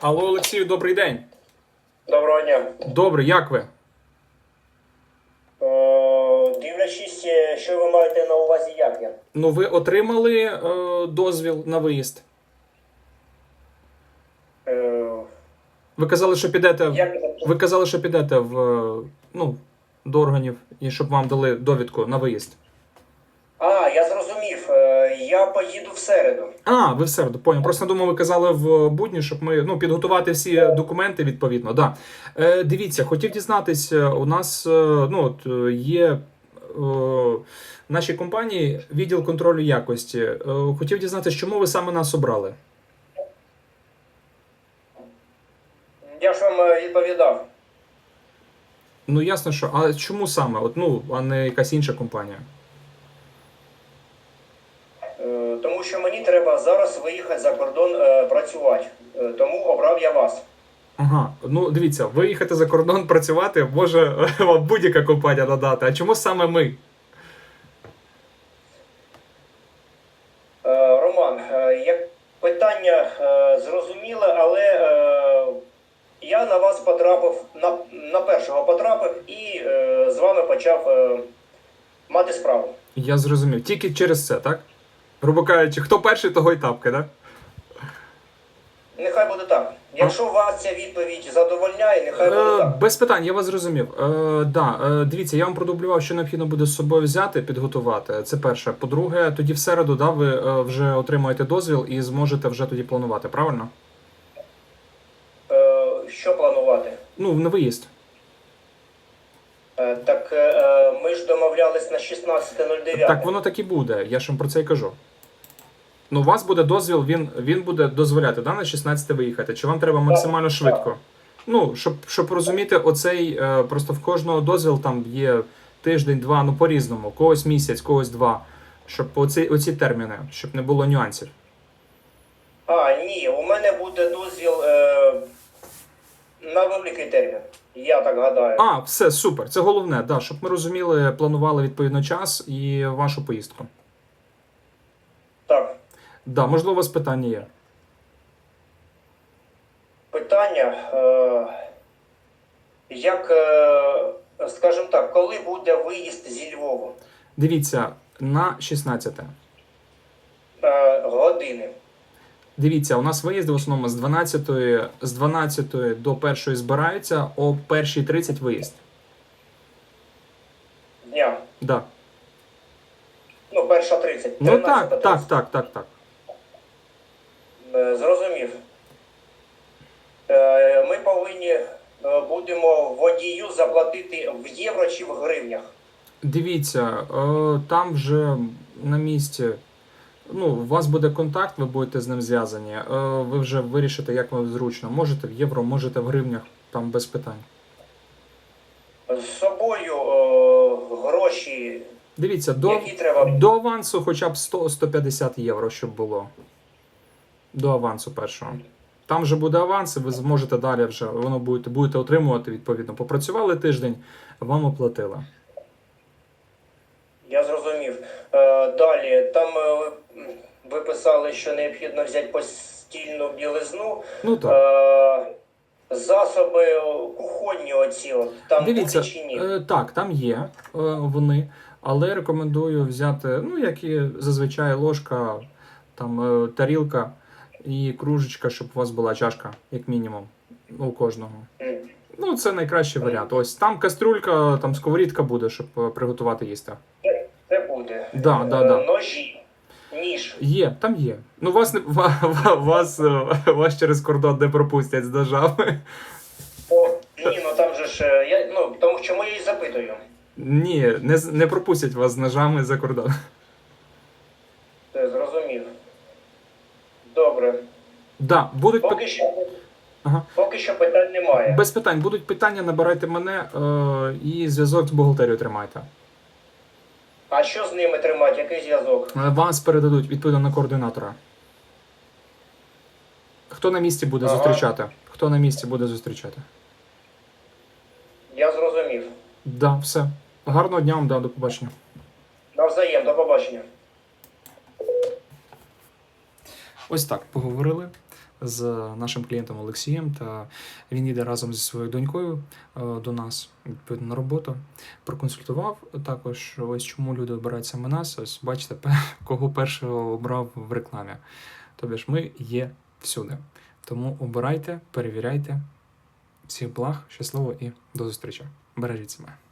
Алло, Олексію, добрий день. Доброго дня. Добре, як ви? Е, Дивлячись, е, що ви маєте на увазі, як я? Ну, ви отримали е, дозвіл на виїзд. Е, Ви казали, що підете. в- Як Ви казали, що підете в е, ну, до органів і щоб вам дали довідку на виїзд. А, я зрозумів. Е, Я поїду в середу. А, ви в середу, поняв. Просто думав, ви казали в будні, щоб ми ну, підготувати всі документи відповідно. Да. Е, дивіться, хотів дізнатись, е, у нас е, ну, от, є в нашій компанії відділ контролю якості. Хотів дізнатись, чому ви саме нас обрали? Я ж вам відповідав. Ну ясно, що. А чому саме? От, ну, а не якась інша компанія? Е, Тому що мені треба зараз виїхати за кордон е, працювати. Е, Тому обрав я вас. Ага, ну дивіться, виїхати за кордон працювати може вам будь-яка компанія надати. А чому саме ми? Е, Роман, е, як питання е, зрозуміле, але е, я на вас потрапив, на, на першого потрапив і е, з вами почав е, мати справу. Я зрозумів. Тільки через це, так? Грубо кажучи, хто перший, того й тапки, так? Нехай буде так. Якщо вас ця відповідь задовольняє, нехай буде Е, так. без питань, я вас зрозумів. Е, да, е, дивіться, я вам продублював, що необхідно буде з собою взяти, підготувати. Це перше. По-друге, тоді в середу да, ви е, вже отримаєте дозвіл і зможете вже тоді планувати, правильно? Е, що планувати? Ну, на виїзд. Е, так е, ми ж домовлялись на 16.09. Так воно так і буде. Я ж вам про це й кажу. Ну, у вас буде дозвіл, він, він буде дозволяти да, на 16 виїхати. Чи вам треба максимально швидко? Ну, щоб, щоб розуміти, оцей е, просто в кожного дозвіл там є тиждень, два, ну по-різному, когось місяць, когось два. Щоб оці, оці терміни, щоб не було нюансів. А, ні, у мене буде дозвіл е, на великий термін. Я так гадаю. А, все, супер. Це головне, да, щоб ми розуміли, планували відповідно час і вашу поїздку. Да, можливо, у вас питання є. Питання. Е, як, е, скажімо так, коли буде виїзд зі Львова? Дивіться, на 16. Е, години. Дивіться, у нас виїзди в основному з 12, з 12 до 1 збираються, о 1.30 виїзд. Дня. Да. Ну, перша 30. Ну так, так, так, так, так. Е, Зрозумів. Е, Ми повинні е, будемо водію заплатити в євро чи в гривнях. Дивіться, там вже на місці. Ну, у вас буде контакт, ви будете з ним зв'язані. Ви вже вирішите, як вам зручно. Можете в євро, можете в гривнях, там без питань. З собою гроші, Дивіться, до, які треба. до авансу хоча б 100-150 євро, щоб було. До авансу першого. Там вже буде аванс, і ви зможете далі вже воно будете, будете отримувати відповідно. Попрацювали тиждень, вам оплатили. Я зрозумів. Е, Далі, там е, ви писали, що необхідно взяти постільну білизну. Ну так. Е, Засоби кухонні оці, от, там Дивіться, чи ні? так, там є вони, але рекомендую взяти, ну, як і зазвичай, ложка, там тарілка і кружечка, щоб у вас була чашка, як мінімум, у кожного. Ну, це найкращий варіант. Ось там кастрюлька, там сковорідка буде, щоб е, приготувати їсти. Це, буде. Да, да, Е, да. Ножі, ніж. Є, там є. Ну, вас не ва- ва- вас, е, вас через кордон не пропустять з ножами. О, ні, ну там же ж е, я ну тому що я і запитую. Ні, не, з- не пропустять вас з ножами за кордон. Це зрозумів. Добре. Да, будуть пи- Поки що, Ага. поки що питань немає. Без питань. Будуть питання, набирайте мене е, і зв'язок з бухгалтерією тримайте. А що з ними тримати? Який зв'язок? Е, Вас передадуть відповідно на координатора. Хто на місці буде Ага. зустрічати? Хто на місці буде зустрічати? Я зрозумів. Да, все. Гарного дня вам, да, до побачення. Навзаєм, до побачення. Ось так поговорили. З нашим клієнтом Олексієм, та він їде разом зі своєю донькою е, до нас відповідно на роботу. Проконсультував також, ось чому люди обирають саме нас. Ось бачите, кого першого обрав в рекламі. Тобто ж ми є всюди. Тому обирайте, перевіряйте. Всіх благ, щасливо і до зустрічі. Бережіть себе.